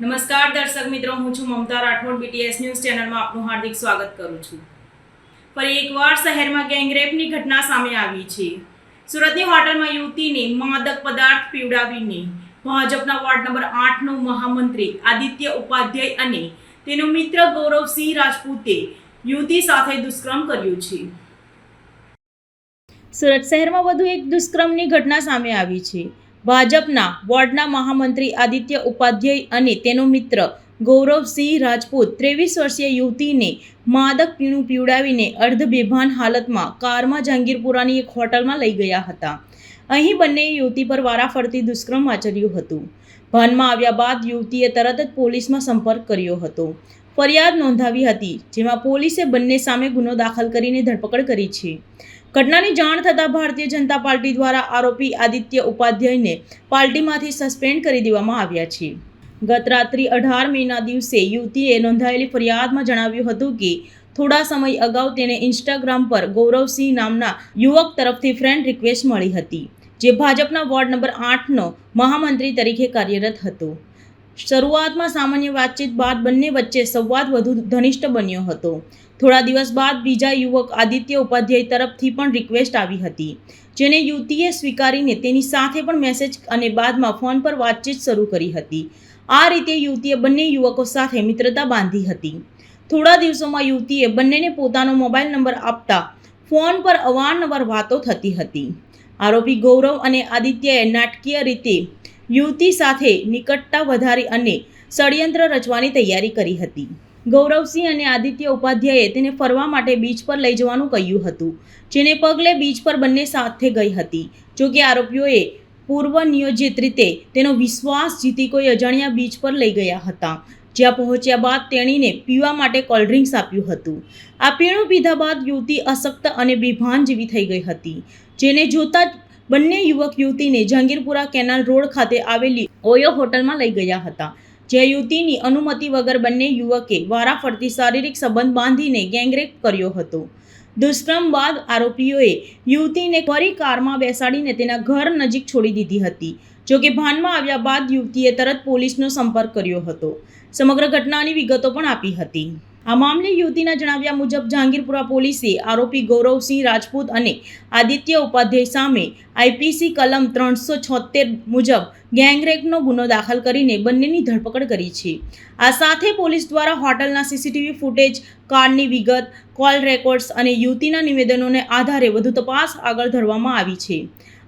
નમસ્કાર દર્શક મિત્રો, હું છું મમતા રાઠોડ. બીટીએસ ન્યૂઝ ચેનલમાં આપનું હાર્દિક સ્વાગત કરું છું. ફરી એકવાર શહેરમાં ગેંગરેપની ઘટના સામે આવી છે. સુરતની હોટલમાં યુવતીને માદક પદાર્થ પીવડાવીને ભાજપના વોર્ડ નંબર આઠનો મહામંત્રી આદિત્ય ઉપાધ્યાય અને તેનો મિત્ર ગૌરવસિંહ રાજપૂતે યુવતી સાથે દુષ્કર્મ કર્યું છે. સુરત શહેરમાં વધુ એક દુષ્કર્મની ઘટના સામે આવી છે. ભાજપના વોર્ડના મહામંત્રી આદિત્ય ઉપાધ્યાય અને તેનો મિત્ર ગૌરવસિંહ રાજપૂત ત્રેવીસ વર્ષીય યુવતીને માદક પીણું પીવડાવીને અર્ધ બેભાન હાલતમાં કારમાં જહાંગીરપુરાની એક હોટલમાં લઈ ગયા હતા. અહીં બંને યુવતી પર વારાફરતી દુષ્કર્મ આચર્યું હતું. ભાનમાં આવ્યા બાદ યુવતીએ તરત જ પોલીસમાં સંપર્ક કર્યો હતો. ફરિયાદ નોંધાવી હતી, જેમાં પોલીસે બંને સામે ગુનો દાખલ કરીને ધરપકડ કરી છે. ઘટનાની જાણ થતાં ભારતીય જનતા પાર્ટી દ્વારા આરોપી આદિત્ય ઉપાધ્યાયને પાર્ટીમાંથી સસ્પેન્ડ કરી દેવામાં આવ્યા છે. ગત રાત્રિ અઢાર મેના દિવસે યુવતીએ નોંધાયેલી ફરિયાદમાં જણાવ્યું હતું કે, થોડા સમય અગાઉ તેને ઇન્સ્ટાગ્રામ પર ગૌરવસિંહ નામના યુવક તરફથી ફ્રેન્ડ રિક્વેસ્ટ મળી હતી, જે ભાજપના વોર્ડ નંબર આઠનો મહામંત્રી તરીકે કાર્યરત હતો. શરૂઆતમાં સામાન્ય વાતચીત બાદ બંને વચ્ચે સંવાદ વધુ ઘનિષ્ઠ બન્યો હતો. થોડા દિવસ બાદ બીજા યુવક આદિત્ય ઉપાધ્યાય તરફથી પણ રિક્વેસ્ટ આવી હતી, જેને યુવતીએ સ્વીકારીને તેની સાથે પણ મેસેજ અને બાદમાં ફોન પર વાતચીત શરૂ કરી હતી. આ રીતે યુવતીએ બંને યુવકો સાથે મિત્રતા બાંધી હતી. થોડા દિવસોમાં યુવતીએ બંનેને પોતાનો મોબાઈલ નંબર આપતા ફોન પર અવારનવાર વાતો થતી હતી. આરોપી ગૌરવ અને આદિત્યએ નાટકીય રીતે યુવતી સાથે નિકટતા વધારી અને ષડયંત્ર રચવાની તૈયારી કરી હતી. ગૌરવસિંહ અને આદિત્ય ઉપાધ્યાયે તેને ફરવા માટે બીચ પર લઈ જવાનું કહ્યું હતું, જેને પગલે બીચ પર બંને સાથે ગઈ હતી. જોકે આરોપીઓએ પૂર્વ નિયોજિત રીતે તેનો વિશ્વાસ જીતી કોઈ અજાણ્યા બીચ પર લઈ ગયા હતા, જ્યાં પહોંચ્યા બાદ તેણીને પીવા માટે કોલ્ડ્રિંક્સ આપ્યું હતું. આ પીણું પીધા બાદ યુવતી અશક્ત અને બેભાન જેવી થઈ ગઈ હતી, જેને જોતા જ બંને યુવક યુવતીને જહાંગીરપુરા કેનાલ રોડ ખાતે આવેલી ઓયો હોટલમાં લઈ ગયા હતા. જે યુવતીની અનુમતિ વગર બંને યુવકે વારાફરતી શારીરિક સંબંધ બાંધીને ગેંગરેપ કર્યો હતો. દુષ્કર્મ બાદ આરોપીઓએ યુવતીને ફરી કારમાં બેસાડીને તેના ઘર નજીક છોડી દીધી હતી. જો કે ભાનમાં આવ્યા બાદ યુવતીએ તરત પોલીસનો સંપર્ક કર્યો હતો. સમગ્ર ઘટનાની વિગતો પણ આપી હતી. આ મામલે યુવતીના જણાવ્યા મુજબ જહાંગીરપુરા પોલીસે આરોપી ગૌરવસિંહ રાજપૂત અને આદિત્ય ઉપાધ્યાય સામે આઈપીસી કલમ ત્રણસો છોતેર મુજબ ગેંગરેપનો ગુનો દાખલ કરીને બંનેની ધરપકડ કરી છે. આ સાથે પોલીસ દ્વારા હોટલના સીસીટીવી ફૂટેજ, કારની વિગત, કોલ રેકોર્ડ્સ અને યુવતીના નિવેદનોને આધારે વધુ તપાસ આગળ ધરવામાં આવી છે.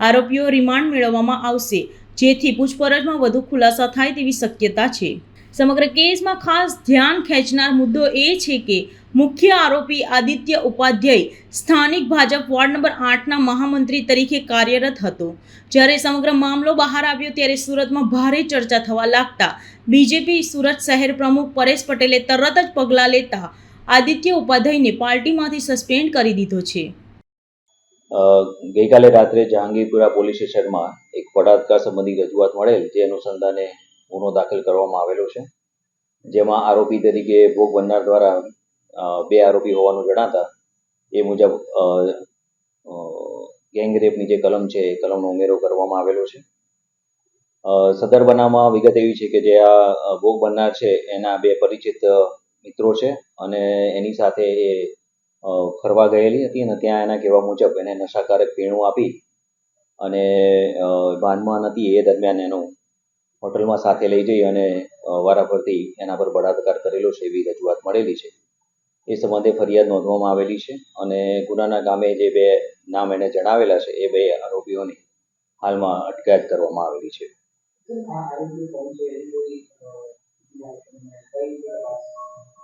આરોપીઓ રિમાન્ડ મેળવવામાં આવશે, જેથી પૂછપરછમાં વધુ ખુલાસા થાય તેવી શક્યતા છે. સમગ્ર કેસમાં ખાસ ધ્યાન ખેંચનાર મુદ્દો એ છે કે મુખ્ય આરોપી આદિત્ય ઉપાધ્યાય સ્થાનિક ભાજપ વોર્ડ નંબર આઠના મહામંત્રી તરીકે કાર્યરત હતો. જ્યારે સમગ્ર મામલો બહાર આવ્યો ત્યારે સુરતમાં ભારે ચર્ચા થવા લાગતા બીજેપી સુરત શહેર પ્રમુખ પરેશ પટેલે તરત જ પગલાં લેતા આદિત્ય ઉપાધ્યાયને પાર્ટીમાંથી સસ્પેન્ડ કરી દીધો છે. ગઈકાલે રાત્રે જહાંગીરપુરા પોલીસ સ્ટેશનમાં એક બળાત્કાર સંબંધી રજૂઆત મળેલ જે અનુસંધાને ગુનો દાખલ કરવામાં આવેલો છે. જેમાં આરોપી તરીકે ભોગ બનનાર દ્વારા બે આરોપી હોવાનું જણાતા એ મુજબ અ, અ, ગેંગ રેપની જે કલમ છે એ કલમનો ઉમેરો કરવામાં આવેલો છે. સદર બનાવમાં વિગત એવી છે કે જે આ ભોગ બનનાર છે એના બે પરિચિત મિત્રો છે અને એની સાથે એ ફરવા ગયેલી હતી અને ત્યાં એના કહેવા મુજબ એને નશાકારક પીણું આપી અને ભાનમાં નથી એ દરમિયાન એનો હોટલમાં સાથે લઈ જઈ અને વારાફરતી એના પર બળાત્કાર કરેલો છે એવી રજૂઆત મળેલી છે. એ સંબંધે ફરિયાદ નોંધવામાં આવેલી છે અને ગુનાના ગામે જે બે નામ એને જણાવેલા છે એ બે આરોપીઓની હાલમાં અટકાયત કરવામાં આવેલી છે.